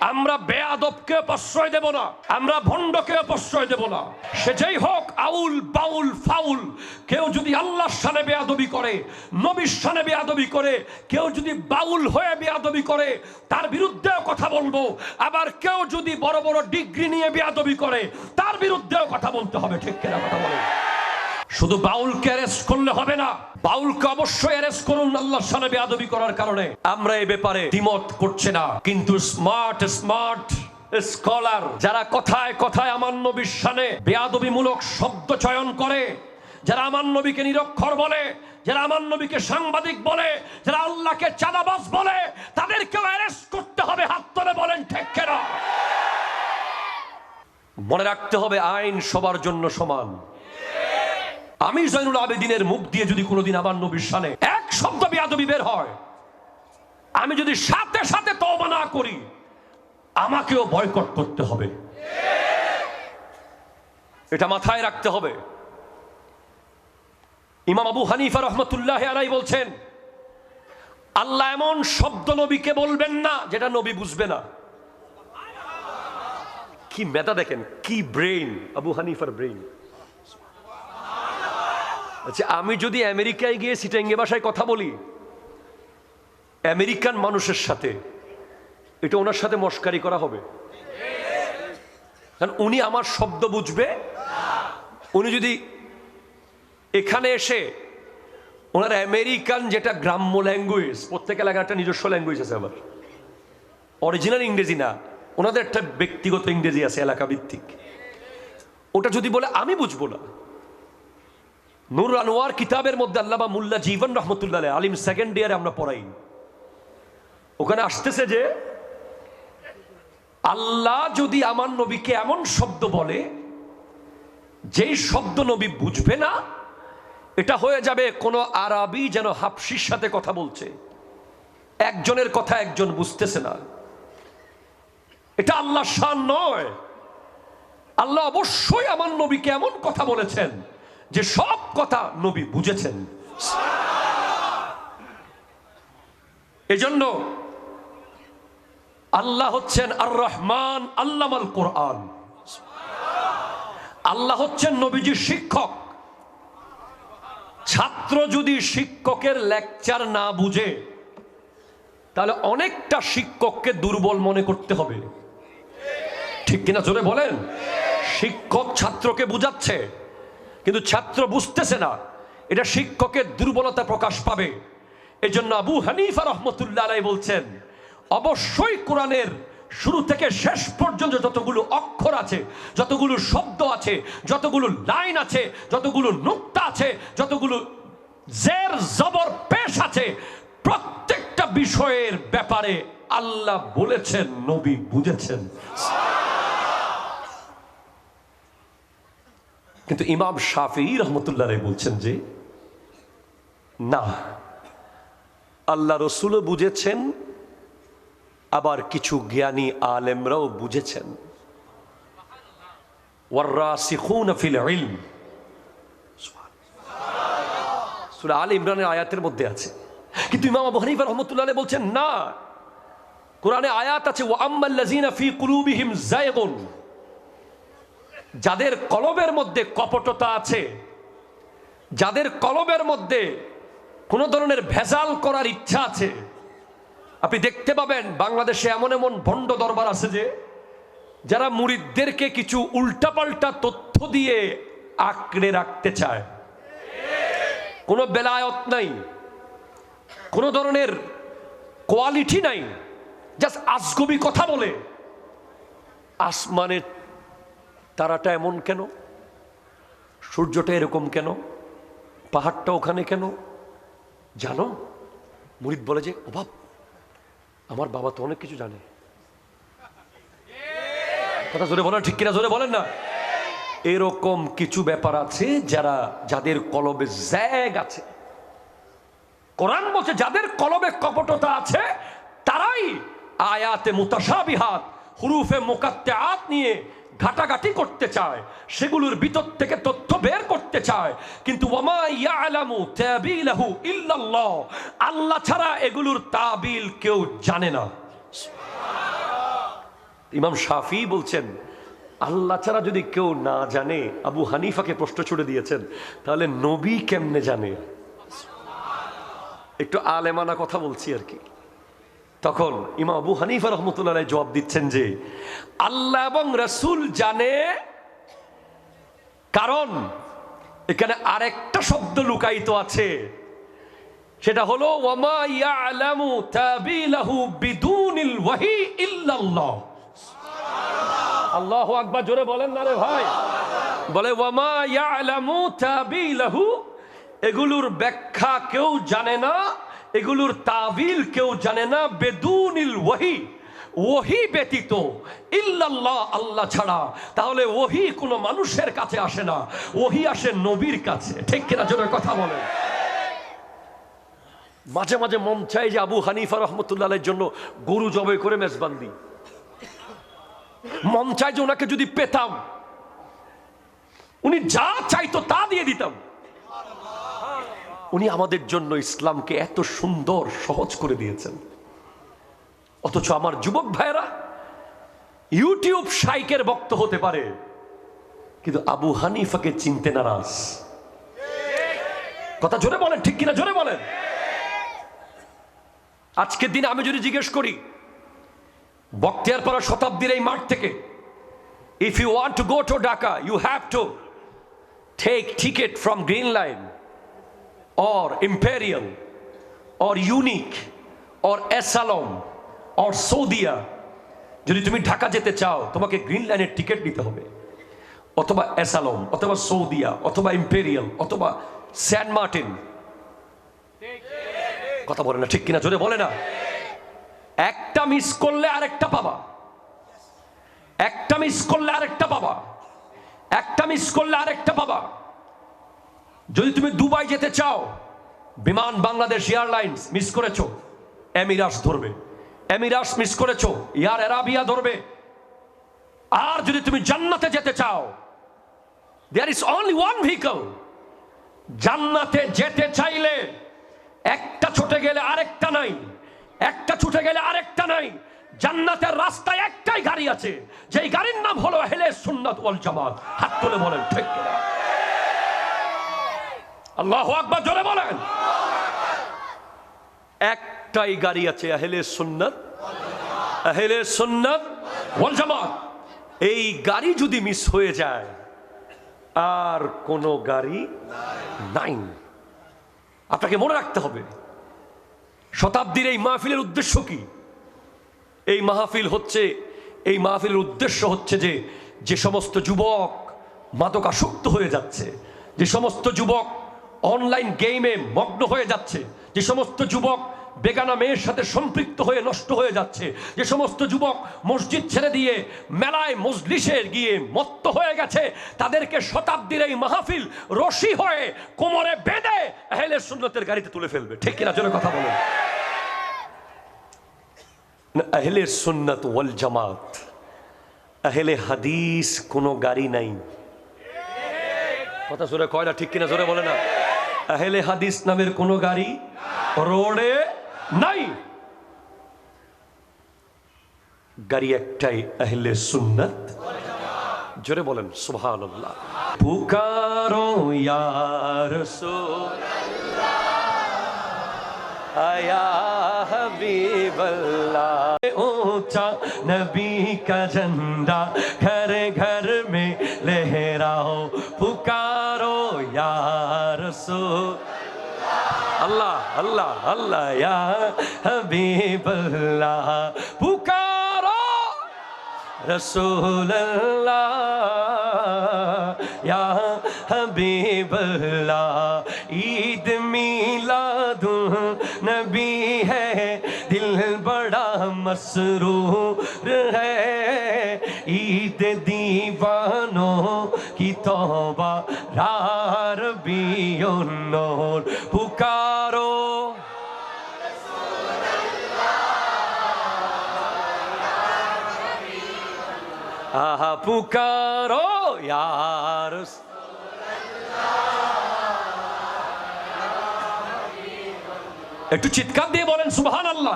আমরা বেয়াদবকে প্রশ্রয় দেব না, আমরা ভণ্ডকে প্রশ্রয় দেব না। সে যেই হোক, আউল, বাউল, ফাউল, কেউ যদি আল্লাহর সানে বেয়াদবি করে, নবীর সানে বেয়াদবি করে, কেউ যদি বাউল হয়ে বেয়াদবি করে, তার বিরুদ্ধেও কথা বলব। আবার কেউ যদি বড় বড় ডিগ্রি নিয়ে বেয়াদবি করে, তার বিরুদ্ধেও কথা বলতে হবে, ঠিক কিনা কথা বলে শুধু বাউলকে অ্যারেস্ট করলে হবে না, বাউলকে অবশ্যই অ্যারেস্ট করুন আল্লাহর সামনে বেয়াদবি করার কারণে। আমরা এই ব্যাপারে দ্বিমত করছে না। কিন্তু স্মার্ট স্মার্ট স্কলার যারা কথায় কথায় আমার নবীর সানে বেয়াদবিমূলক শব্দ চয়ন করে, যারা আমার নবীকে নিরক্ষর বলে, যারা আমার নবীকে সাংবাদিক বলে, যারা আল্লাহকে চাঁদাবাস বলে, তাদেরকেও অ্যারেস্ট করতে হবে, হাত তুলে বলেন ঠিক কেনা? মনে রাখতে হবে আইন সবার জন্য সমান। আমি জৈনুল আবেদিনের মুখ দিয়ে যদি কোনোদিন আমার নবীর সানে এক শব্দ বেয়াদবি বের হয়, আমি যদি সাথে সাথে তওবা না করি, আমাকেও বয়কট করতে হবে। এটা মাথায় রাখতে হবে। ইমাম আবু হানিফা রহমতুল্লাহ আলাই বলছেন, আল্লাহ এমন শব্দ নবীকে বলবেন না যেটা নবী বুঝবে না। কি মেধা দেখেন, কি ব্রেইন, আবু হানিফার ব্রেইন। আচ্ছা আমি যদি আমেরিকায় গিয়ে সিটাঙ্গে ভাষায় কথা বলি, আমেরিকান মানুষের সাথে, এটা ওনার সাথে মস্কারি করা হবে। কারণ উনি আমার শব্দ বুঝবে। উনি যদি এখানে এসে ওনার আমেরিকান যেটা গ্রাম্য ল্যাঙ্গুয়েজ, প্রত্যেক এলাকার একটা নিজস্ব ল্যাঙ্গুয়েজ আছে আবার অরিজিনাল ইংরেজি না, ওনাদের একটা ব্যক্তিগত ইংরেজি আছে এলাকা ভিত্তিক ওটা যদি বলে, আমি বুঝব না। নূর আনোয়ার কিতাবের মধ্যে আল্লামা মুল্লা জীবন রহমতুল্লাহ আলিম সেকেন্ড ইয়ারে আমরা পড়াই। ওখানে আসতেছে যে, আল্লাহ যদি আমার নবীকে এমন শব্দ বলে, যেই শব্দ নবী বুঝবে না, এটা হয়ে যাবে কোনো আরবি যেন হাফসির সাথে কথা বলছে। একজনের কথা একজন বুঝতেছে না। এটা আল্লাহ শান নয়। আল্লাহ অবশ্যই আমার নবীকে এমন কথা বলেছেন যে সব কথা নবী বুঝেছেন। এজন্য আল্লাহ হচ্ছেন আর রহমান আল্লামাল কোরআন। আল্লাহ হচ্ছেন নবীজির শিক্ষক। ছাত্র যদি শিক্ষকের লেকচার না বুঝে, তাহলে অনেকটা শিক্ষককে দুর্বল মনে করতে হবে। ঠিক কিনা জোরে বলেন? শিক্ষক ছাত্রকে বুঝাচ্ছে। কিন্তু ছাত্র বুঝতেছে না। এটা শিক্ষকের দুর্বলতা প্রকাশ পাবে। এই জন্য আবু হানিফা রহমতুল্লাহ আলাই বলছেন, অবশ্যই কোরআনের শুরু থেকে শেষ পর্যন্ত যতগুলো অক্ষর আছে, যতগুলো শব্দ আছে, যতগুলো লাইন আছে, যতগুলো নুক্তা আছে, যতগুলো জের, জবর, পেশ আছে, প্রত্যেকটা বিষয়ের ব্যাপারে আল্লাহ বলেছেন, নবী বুঝেছেন। কিন্তু ইমাম শাফি রহমতুল্লাহ বলছেন যে, না, আল্লাহ রসুলও বুঝেছেন, আবার কিছু জ্ঞানী আলেমরাও বুঝেছেন। আল ইমরানের আয়াতের মধ্যে আছে। কিন্তু ইমাম আবু হানিফা রহমতুল্লাহ বলছেন, না, কোরআনে আয়াত আছে, ওয়া আম্মাল্লাযিনা ফি কুলুবিহিম যায়গুন। যাদের কলবের মধ্যে কপটতা আছে, যাদের কলবের মধ্যে কোনো ধরনের ভেজাল করার ইচ্ছা আছে, আপনি দেখতে পাবেন বাংলাদেশে এমন এমন ভণ্ড দরবার আছে যে, যারা মুরিদদেরকে কিছু উল্টাপাল্টা তথ্য দিয়ে আঁকড়ে রাখতে চায়। কোনো বেলায়ত নাই, কোনো ধরনের কোয়ালিটি নাই, জাস্ট আজগবি কথা বলে, আসমানের তারাটা এমন কেন? সূর্যটা এরকম কেন? পাহাড়টা ওখানে কেন? জানো? মুরিদ বলে যে, অভাব। আমার বাবা তো অনেক কিছু জানে। কথা জোরে বলেন, ঠিক কিনা জোরে বলেন না? এরকম কিছু ব্যাপার আছে যারা, যাদের কলবে জ্যাগ আছে। কোরআন বলছে, যাদের কলবে কপটতা আছে, তারাই আয়াতে মুতাসাবিহাত হুরুফে মোকাত্তে আত নিয়ে ঘাটাঘাটি করতে চায়, সেগুলোর ভিতর থেকে তথ্য বের করতে চায়। কিন্তু আল্লাহ ছাড়া এগুলোর তাবিল কেউ জানে না। ইমাম শাফি বলছেন, আল্লাহ ছাড়া যদি কেউ না জানে, আবু হানিফাকে প্রশ্ন ছুড়ে দিয়েছেন, তাহলে নবী কেমনে জানে? একটু আলেমানা কথা বলছি আর কি। তখন ইমাম আবু হানিফা রহমতুল্লাহ জবাব দিচ্ছেন যে, আল্লাহ এবং রসুল জানে, কারণ এখানে আরেকটা শব্দ লুকায়িত আছে। সেটা হলো, ওয়ামা ইয়ালামু ওয়াহি আল্লাহু আকবার, জোরে বলেন না রে ভাই। বলে, ওয়ামা এগুলোর ব্যাখ্যা কেউ জানে না এগুলোর তাবিল কেউ জানে না, বেদুনিল ওয়াহি। ওহি ব্যতীত ইল্লাল্লাহ, আল্লাহ ছাড়া। তাহলে ওহি কোনো মানুষের কাছে আসে না। ওহি আসে নবীর কাছে। ঠিক কিনা জোরে কথা বলেন। মাঝে মাঝে মন চাই যে আবু হানিফা রহমতুল্লাহের জন্য গরু জবাই করে মেজবান মন চাই যে ওনাকে যদি পেতাম, উনি যা চাইতো তা দিয়ে দিতাম। উনি আমাদের জন্য ইসলামকে এত সুন্দর, সহজ করে দিয়েছেন। অথচ আমার যুবক ভাইয়েরা, ইউটিউব শাইকের বক্ত হতে পারে, কিন্তু আবু হানিফাকে চিনতে নারাজ। কথা জোরে বলেন, ঠিক কিনা জোরে বলেন? আজকের দিনে আমি যদি জিজ্ঞেস করি, বক্তিয়ার বক্তিয়ারপাড়া শতাব্দীর এই মাঠ থেকে if you want to go to Dhaka you have to take ticket from green line or imperial or unique or এসালম or Saudia যদি তুমি ঢাকা যেতে চাও, তোমাকে গ্রিন লাইনের টিকিট নিতে হবে। অথবা এসালম অথবা সৌদিয়া অথবা ইম্পেরিয়াল অথবা স্যান মার্টিন কথা বলে না, ঠিক কিনা? জোরে বলে না। একটা মিস করলে আরেকটা পাবা। একটা মিস করলে আরেকটা পাবা। একটা মিস করলে আরেকটা পাবা। যদি তুমি দুবাই যেতে চাও, বিমান বাংলাদেশ এয়ারলাইন্স মিস করেছ, এমিরাস ধরবে। এমিরাস মিস করেছ ইয়ার এরাবিয়া ধরবে। আর যদি তুমি জান্নাতে যেতে চাও there is only one vehicle জান্নাতে যেতে চাইলে একটা ছুটে গেলে আরেকটা নাই, একটা ছুটে গেলে আরেকটা নাই। জান্নাতের রাস্তায় একটাই গাড়ি আছে, যেই গাড়ির নাম হলো হেলে সুন্নাত ওয়াল জামাত। হাত তুলে বলেন, ঠিক আল্লাহ আকবার, জোরে বলেন। একটাই গাড়ি আছে, আহলে সুন্নাত। আহলে সুন্নাত ওয়াল জামাত। এই গাড়ি যদি মিস হয়ে যায়, আর কোনো গাড়ি নাই। আপনাকে মনে রাখতে হবে, শতাব্দীর এই মাহফিলের উদ্দেশ্য কি? এই মাহফিল হচ্ছে, এই মাহফিলের উদ্দেশ্য হচ্ছে যে যে সমস্ত যুবক মাদকাসক্ত হয়ে যাচ্ছে, যে সমস্ত যুবক অনলাইন গেমে মগ্ন হয়ে যাচ্ছে। যে সমস্ত যুবক বেগানা মেয়ের সাথে সম্পৃক্ত হয়ে নষ্ট হয়ে যাচ্ছে। যে সমস্ত যুবক মসজিদ ছেড়ে দিয়ে মেলায় মজলিসে গিয়ে মত্ত হয়ে গেছে, তাদেরকে শতাব্দীর এই মাহফিল রশি হয়ে কোমরে বেঁধে আহলে সুন্নতের গাড়িতে তুলে ফেলবে। ঠিক কিনা? জোরে কথা বলুন। আহলে সুন্নত ওয়াল জামাত, আহলে হাদিস কোনো গাড়ি নাই। কথা জোরে কয় না, ঠিক কিনা? জোরে বলে না। আহলে হাদিস নামের কোনো গাড়ি রোডে নাই গাড়ি একটাই আহলে সুন্নত জোরে বলেন সুবহানাল্লাহ পুকারো ইয়ার আয়া हबीबल्लाह ऊंचा नबी का झंडा घर घर में लहराओ اللہ اللہ اللہ، یا حبیب اللہ پکارا رسول اللہ یا حبیب اللہ عید میلاد نبی ہے، دل بڑا مسرور ہے. عید دیوانوں کی توبہ رار بیون caro. আহা পুকারো ইয়ার একটু চিৎকার দিয়ে বলেন সুবহান আল্লাহ